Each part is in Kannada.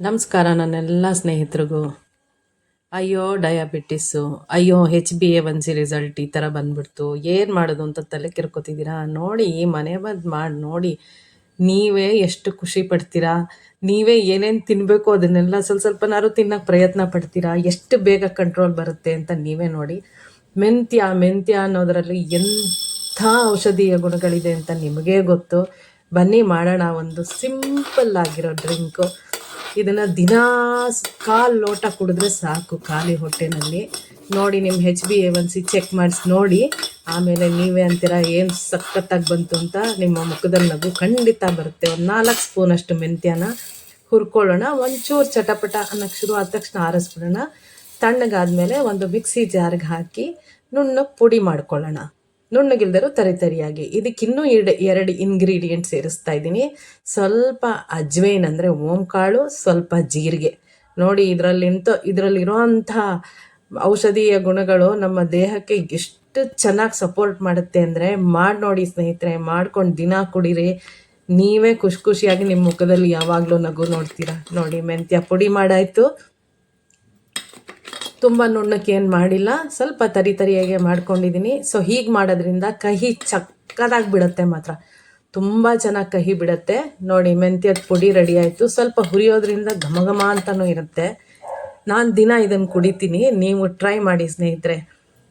ನಮಸ್ಕಾರ ನನ್ನೆಲ್ಲ ಸ್ನೇಹಿತರಿಗೂ. ಅಯ್ಯೋ ಡಯಾಬಿಟಿಸ್ಸು ಅಯ್ಯೋ H B A one C result ಈ ಥರ ಬಂದ್ಬಿಡ್ತು. ಏನು ಮಾಡೋದು ಅಂತ ತಲೆ ಕಿರ್ಕೊತಿದ್ದೀರಾ? ನೋಡಿ, ಮನೆ ಬಂದು ಮಾಡಿ, ನೋಡಿ. ನೀವೇ ಎಷ್ಟು ಖುಷಿ ಪಡ್ತೀರಾ? ನೀವೇ ಏನೇನು ತಿನ್ನಬೇಕು ಅದನ್ನೆಲ್ಲ ಸ್ವಲ್ಪ ಸ್ವಲ್ಪನಾರು ತಿನ್ನೋಕೆ ಪ್ರಯತ್ನ ಪಡ್ತೀರಾ? ಎಷ್ಟು ಬೇಗ ಕಂಟ್ರೋಲ್ ಬರುತ್ತೆ ಅಂತ ನೀವೇ ನೋಡಿ. ಮೆಂತ್ಯ ಮೆಂತ್ಯ ಅನ್ನೋದರಲ್ಲಿ ಎಂಥ ಔಷಧೀಯ ಗುಣಗಳಿದೆ ಅಂತ ನಿಮಗೇ ಗೊತ್ತು. ಬನ್ನಿ ಮಾಡೋಣ ಒಂದು ಸಿಂಪಲ್ ಆಗಿರೋ ಡ್ರಿಂಕು ಇದನ್ನು ದಿನಾ ಕಾಲು ಲೋಟ ಕುಡಿದ್ರೆ ಸಾಕು, ಖಾಲಿ ಹೊಟ್ಟೆನಲ್ಲಿ. ನೋಡಿ ನಿಮ್ಮ H B A one C check ಮಾಡಿಸಿ, ನೋಡಿ. ಆಮೇಲೆ ನೀವೇ ಅಂತೀರ, ಏನು ಸಖತ್ತಾಗಿ ಬಂತು ಅಂತ ನಿಮ್ಮ ಮುಖದಲ್ಲಿ ನಗು ಖಂಡಿತ ಬರುತ್ತೆ. ಒಂದು ನಾಲ್ಕು ಸ್ಪೂನಷ್ಟು ಮೆಂತ್ಯನ ಹುರ್ಕೊಳ್ಳೋಣ. ಒಂಚೂರು ಚಟಪಟ ಅನ್ನೋಕ್ಕೆ ಶುರು ಆದ ತಕ್ಷಣ ಆರಿಸ್ಬಿಡೋಣ. ತಣ್ಣಗಾದ್ಮೇಲೆ ಒಂದು ಮಿಕ್ಸಿ ಜಾರ್ಗೆ ಹಾಕಿ ನುಣ್ಣಗೆ ಪುಡಿ ಮಾಡ್ಕೊಳ್ಳೋಣ. ನುಣ್ಣಗಿಲ್ದರು ತರಿತರಿಯಾಗಿ ಇದಕ್ಕಿನ್ನೂ ಎರಡು ಎರಡು ಇಂಗ್ರೀಡಿಯೆಂಟ್ ಸೇರಿಸ್ತಾ ಇದ್ದೀನಿ. ಸ್ವಲ್ಪ ಅಜ್ವೈನ್ ಅಂದರೆ ಓಂಕಾಳು, ಸ್ವಲ್ಪ ಜೀರಿಗೆ. ನೋಡಿ ಇದರಲ್ಲಿಂತ ಇದರಲ್ಲಿರೋಂಥ ಔಷಧೀಯ ಗುಣಗಳು ನಮ್ಮ ದೇಹಕ್ಕೆ ಎಷ್ಟು ಚೆನ್ನಾಗಿ ಸಪೋರ್ಟ್ ಮಾಡುತ್ತೆ ಅಂದರೆ ಮಾಡಿ ನೋಡಿ ಸ್ನೇಹಿತರೆ, ಮಾಡ್ಕೊಂಡು ದಿನ ಕುಡೀರಿ. ನೀವೇ ಖುಷಿ ಖುಷಿಯಾಗಿ ನಿಮ್ಮ ಮುಖದಲ್ಲಿ ಯಾವಾಗಲೂ ನಗು ನೋಡ್ತೀರಾ. ನೋಡಿ, ಮೆಂತ್ಯ ಪುಡಿ ಮಾಡಾಯಿತು. ತುಂಬ ನುಣ್ಣಕ್ಕೆ ಮಾಡಿಲ್ಲ, ಸ್ವಲ್ಪ ತರಿ ತರಿಯಾಗೆ ಮಾಡ್ಕೊಂಡಿದ್ದೀನಿ ಸೊ ಹೀಗೆ ಮಾಡೋದ್ರಿಂದ ಕಹಿ ಚಕ್ಕದಾಗಿ ಬಿಡುತ್ತೆ ಮಾತ್ರ. ತುಂಬ ಚೆನ್ನಾಗಿ ಕಹಿ ಬಿಡುತ್ತೆ. ನೋಡಿ, ಮೆಂತ್ಯದ ಪುಡಿ ರೆಡಿ ಆಯಿತು. ಸ್ವಲ್ಪ ಹುರಿಯೋದ್ರಿಂದ ಘಮ ಘಮ ಅಂತಲೂ ಇರುತ್ತೆ. ನಾನು ದಿನ ಇದನ್ನು ಕುಡಿತೀನಿ. ನೀವು ಟ್ರೈ ಮಾಡಿ ಸ್ನೇಹಿತರೆ.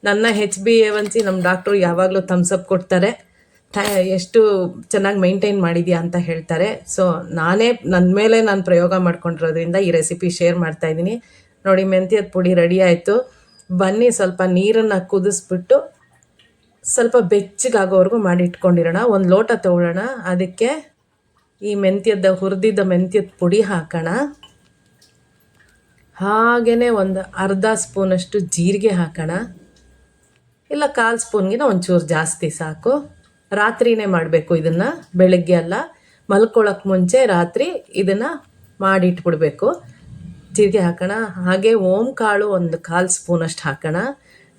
ನನ್ನ H B A one C ನಮ್ಮ ಡಾಕ್ಟ್ರು ಯಾವಾಗಲೂ ಥಮ್ಸಪ್ ಕೊಡ್ತಾರೆ. ಎಷ್ಟು ಚೆನ್ನಾಗಿ ಮೈಂಟೈನ್ ಮಾಡಿದ್ಯಾ ಅಂತ ಹೇಳ್ತಾರೆ. ಸೊ ನಾನೇ ನನ್ನ ಮೇಲೆ ನಾನು ಪ್ರಯೋಗ ಮಾಡ್ಕೊಂಡಿರೋದ್ರಿಂದ ಈ ರೆಸಿಪಿ ಶೇರ್ ಮಾಡ್ತಾ ಇದ್ದೀನಿ ನೋಡಿ, ಮೆಂತ್ಯದ ಪುಡಿ ರೆಡಿ ಆಯಿತು. ಬನ್ನಿ, ಸ್ವಲ್ಪ ನೀರನ್ನು ಕುದಿಸ್ಬಿಟ್ಟು ಸ್ವಲ್ಪ ಬೆಚ್ಚಗಾಗೋವರೆಗೂ ಮಾಡಿ ಇಟ್ಕೊಂಡಿರೋಣ ಒಂದು ಲೋಟ ತೊಗೊಳ್ಳೋಣ ಅದಕ್ಕೆ ಈ ಮೆಂತ್ಯದ, ಹುರಿದಿದ್ದ ಮೆಂತ್ಯದ ಪುಡಿ ಹಾಕೋಣ. ಹಾಗೆಯೇ ಒಂದು ಅರ್ಧ ಸ್ಪೂನಷ್ಟು ಜೀರಿಗೆ ಹಾಕೋಣ. ಇಲ್ಲ, ಕಾಲು ಸ್ಪೂನ್ಗಿನ ಒಂಚೂರು ಜಾಸ್ತಿ ಸಾಕು. ರಾತ್ರಿನೇ ಮಾಡಬೇಕು ಇದನ್ನು. ಬೆಳಗ್ಗೆ ಅಲ್ಲ ಮಲ್ಕೊಳ್ಳೋಕೆ ಮುಂಚೆ ರಾತ್ರಿ ಇದನ್ನು ಮಾಡಿಟ್ಬಿಡ್ಬೇಕು. ಜೀರಿಗೆ ಹಾಕೋಣ. ಹಾಗೆ ಓಂ ಕಾಳು ಒಂದು ಕಾಲು ಸ್ಪೂನಷ್ಟು ಹಾಕೋಣ.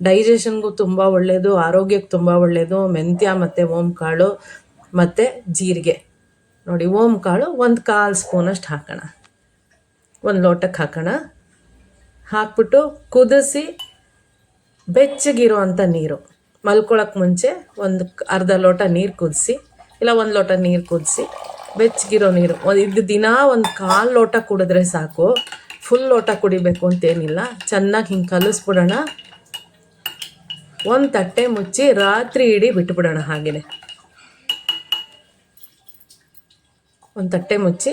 ಡೈಜೆಷನ್ಗೂ ತುಂಬ ಒಳ್ಳೆಯದು ಆರೋಗ್ಯಕ್ಕೆ ತುಂಬ ಒಳ್ಳೆಯದು ಮೆಂತ್ಯ ಮತ್ತು ಓಮ್ ಕಾಳು ಮತ್ತು ಜೀರಿಗೆ. ನೋಡಿ ಓಮ್ ಕಾಳು ಒಂದು ಕಾಲು ಸ್ಪೂನಷ್ಟು ಹಾಕೋಣ. ಒಂದು ಲೋಟಕ್ಕೆ ಹಾಕೋಣ. ಹಾಕ್ಬಿಟ್ಟು ಕುದಿಸಿ ಬೆಚ್ಚಗಿರೋ ಅಂಥ ನೀರು. ಮಲ್ಕೊಳಕ್ಕೆ ಮುಂಚೆ ಒಂದು ಅರ್ಧ ಲೋಟ ನೀರು ಕುದಿಸಿ, ಇಲ್ಲ ಒಂದು ಲೋಟ ನೀರು ಕುದಿಸಿ ಬೆಚ್ಚಗಿರೋ ನೀರು. ಒಂದು ಇದು ದಿನ ಒಂದು ಕಾಲು ಲೋಟ ಕುಡಿದ್ರೆ ಸಾಕು. ಫುಲ್ ಲೋಟ ಕುಡಿಬೇಕು ಅಂತೇನಿಲ್ಲ. ಚೆನ್ನಾಗಿ ಹಿಂಗೆ ಕಲಿಸ್ಬಿಡೋಣ. ಒಂದು ತಟ್ಟೆ ಮುಚ್ಚಿ ರಾತ್ರಿ ಇಡೀ ಬಿಟ್ಬಿಡೋಣ ಹಾಗೆಯೇ ಒಂದು ತಟ್ಟೆ ಮುಚ್ಚಿ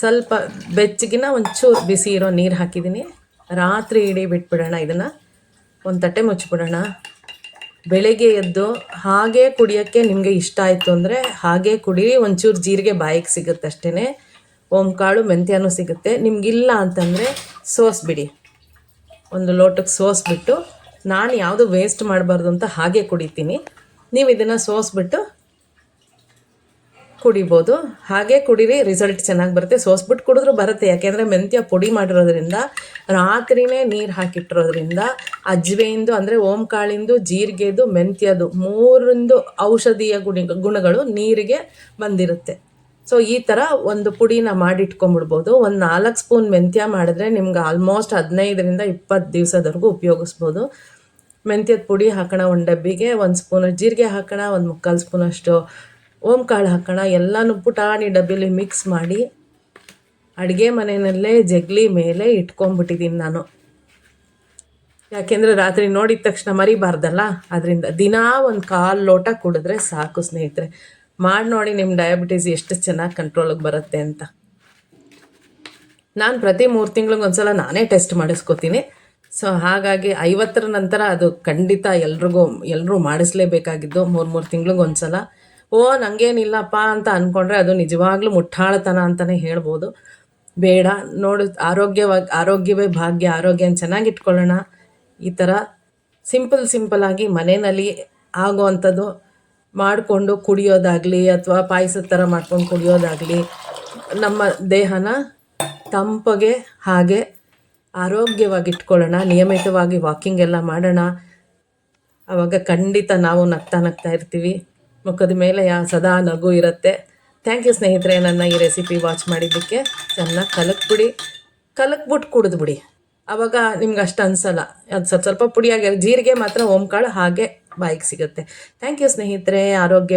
ಸ್ವಲ್ಪ ಬೆಚ್ಚಗಿನ ಒಂಚೂರು ಬಿಸಿ ಇರೋ ನೀರು ಹಾಕಿದ್ದೀನಿ ರಾತ್ರಿ ಇಡೀ ಬಿಟ್ಬಿಡೋಣ ಇದನ್ನು. ಒಂದು ತಟ್ಟೆ ಮುಚ್ಚಿಬಿಡೋಣ. ಬೆಳಗ್ಗೆ ಎದ್ದು ಹಾಗೆ ಕುಡಿಯೋಕ್ಕೆ ನಿಮಗೆ ಇಷ್ಟ ಆಯಿತು ಅಂದರೆ ಹಾಗೆ ಕುಡಿ. ಒಂಚೂರು ಜೀರಿಗೆ ಬಾಯಿಗೆ ಸಿಗುತ್ತೆ ಅಷ್ಟೇ ಓಂಕಾಳು ಮೆಂತ್ಯನೂ ಸಿಗುತ್ತೆ. ನಿಮಗಿಲ್ಲ ಅಂತಂದರೆ ಸೋಸ್ಬಿಡಿ ಒಂದು ಲೋಟಕ್ಕೆ ಸೋಸ್ಬಿಟ್ಟು ನಾನು ಯಾವುದು ವೇಸ್ಟ್ ಮಾಡಬಾರ್ದು ಅಂತ ಹಾಗೆ ಕುಡಿತೀನಿ. ನೀವು ಇದನ್ನು ಸೋಸ್ಬಿಟ್ಟು ಕುಡಿಬೋದು. ಹಾಗೆ ಕುಡೀರಿ ರಿಸಲ್ಟ್ ಚೆನ್ನಾಗಿ ಬರುತ್ತೆ. ಸೋಸ್ಬಿಟ್ಟು ಕುಡಿದ್ರು ಬರುತ್ತೆ. ಯಾಕೆಂದರೆ ಮೆಂತ್ಯ ಪುಡಿ ಮಾಡಿರೋದ್ರಿಂದ, ರಾತ್ರಿನೇ ನೀರು ಹಾಕಿಟ್ಟಿರೋದ್ರಿಂದ, ಅಜ್ವೆಯಿಂದು ಅಂದರೆ ಓಂಕಾಳಿಂದು ಜೀರಿಗೆದು, ಮೆಂತ್ಯದು ಮೂರಿಂದು ಔಷಧೀಯ ಗುಣ, ಗುಣಗಳು ನೀರಿಗೆ ಬಂದಿರುತ್ತೆ. ಸೊ ಈ ಥರ ಒಂದು ಪುಡಿನ ಮಾಡಿಟ್ಕೊಂಡ್ಬಿಡ್ಬೋದು. ಒಂದು ನಾಲ್ಕು ಸ್ಪೂನ್ ಮೆಂತ್ಯ ಮಾಡಿದ್ರೆ ನಿಮ್ಗೆ ಆಲ್ಮೋಸ್ಟ್ ಹದಿನೈದರಿಂದ ಇಪ್ಪತ್ತು ದಿವಸದವರೆಗೂ ಉಪಯೋಗಿಸ್ಬೋದು. ಮೆಂತ್ಯದ ಪುಡಿ ಹಾಕೋಣ ಒಂದು ಡಬ್ಬಿಗೆ, ಒಂದು ಸ್ಪೂನ್ ಜೀರಿಗೆ ಹಾಕೋಣ, ಒಂದು ಮುಕ್ಕಾಲು ಸ್ಪೂನಷ್ಟು ಓಂ ಕಾಳು ಹಾಕೋಣ, ಎಲ್ಲನೂ ಪುಟಾಣಿ ಡಬ್ಬಿಲಿ ಮಿಕ್ಸ್ ಮಾಡಿ ಅಡುಗೆ ಮನೆಯಲ್ಲೇ ಜಗ್ಲಿ ಮೇಲೆ ಇಟ್ಕೊಂಡ್ಬಿಟ್ಟಿದ್ದೀನಿ ನಾನು. ಯಾಕೆಂದರೆ ರಾತ್ರಿ ನೋಡಿದ ತಕ್ಷಣ ಮರಿಬಾರ್ದಲ್ಲ ಅದರಿಂದ ದಿನಾ ಒಂದು ಕಾಲು ಲೋಟ ಕುಡಿದ್ರೆ ಸಾಕು ಸ್ನೇಹಿತರೆ. ಮಾಡಿ ನೋಡಿ ನಿಮ್ಮ ಡಯಾಬಿಟೀಸ್ ಎಷ್ಟು ಚೆನ್ನಾಗಿ ಕಂಟ್ರೋಲಿಗೆ ಬರುತ್ತೆ ಅಂತ. ನಾನು ಪ್ರತಿ ಮೂರು ತಿಂಗಳಿಗೆ ಒಂದ್ಸಲ ನಾನೇ ಟೆಸ್ಟ್ ಮಾಡಿಸ್ಕೋತೀನಿ. ಸೊ ಹಾಗಾಗಿ ಐವತ್ತರ ನಂತರ ಅದು ಖಂಡಿತ ಎಲ್ರಿಗೂ ಎಲ್ಲರೂ ಮಾಡಿಸ್ಲೇಬೇಕಾಗಿದ್ದು ಮೂರು ಮೂರು ತಿಂಗಳಿಗೆ ಒಂದ್ಸಲ. ಓ, ನಂಗೇನಿಲ್ಲಪ್ಪ ಅಂತ ಅಂದ್ಕೊಂಡ್ರೆ ಅದು ನಿಜವಾಗ್ಲೂ ಮುಟ್ಟಾಳತನ ಅಂತಲೇ ಹೇಳ್ಬೋದು. ಬೇಡ, ನೋಡು, ಆರೋಗ್ಯವಾಗಿ, ಆರೋಗ್ಯವೇ ಭಾಗ್ಯ, ಆರೋಗ್ಯನ ಚೆನ್ನಾಗಿ ಇಟ್ಕೊಳ್ಳೋಣ. ಈ ಥರ ಸಿಂಪಲ್ ಸಿಂಪಲ್ಲಾಗಿ ಮನೆಯಲ್ಲಿ ಆಗೋವಂಥದ್ದು ಮಾಡಿಕೊಂಡು ಕುಡಿಯೋದಾಗಲಿ ಅಥವಾ ಪಾಯಸದ ಥರ ಮಾಡ್ಕೊಂಡು ಕುಡಿಯೋದಾಗಲಿ ನಮ್ಮ ದೇಹನ ತಂಪಗೆ ಹಾಗೆ ಆರೋಗ್ಯವಾಗಿ ಇಟ್ಕೊಳ್ಳೋಣ ನಿಯಮಿತವಾಗಿ ವಾಕಿಂಗ್ ಎಲ್ಲ ಮಾಡೋಣ. ಆವಾಗ ಖಂಡಿತ ನಾವು ನಗ್ತಾ ನಗ್ತಾ ಇರ್ತೀವಿ. ಮುಖದ ಮೇಲೆ ಯಾ ಸದಾ ನಗು ಇರುತ್ತೆ. ಥ್ಯಾಂಕ್ ಯು ಸ್ನೇಹಿತರೆ, ನನ್ನ ಈ ರೆಸಿಪಿ ವಾಚ್ ಮಾಡಿದ್ದಕ್ಕೆ ಚೆನ್ನಾಗಿ ಕಲಕ್ಬಿಡಿ. ಕಲಕ್ಬಿಟ್ಟು ಕುಡಿದ್ಬಿಡಿ. ಆವಾಗ ನಿಮ್ಗೆ ಅಷ್ಟು ಅನ್ಸಲ್ಲ. ಅದು ಸ್ವಲ್ಪ ಸ್ವಲ್ಪ ಪುಡಿಯಾಗಿ, ಜೀರಿಗೆ ಮಾತ್ರ, ಓಂಕಾಳು ಹಾಗೆ ಬಾಯಿಗೆ ಸಿಗುತ್ತೆ. ಥ್ಯಾಂಕ್ ಯು ಸ್ನೇಹಿತರೆ ಆರೋಗ್ಯ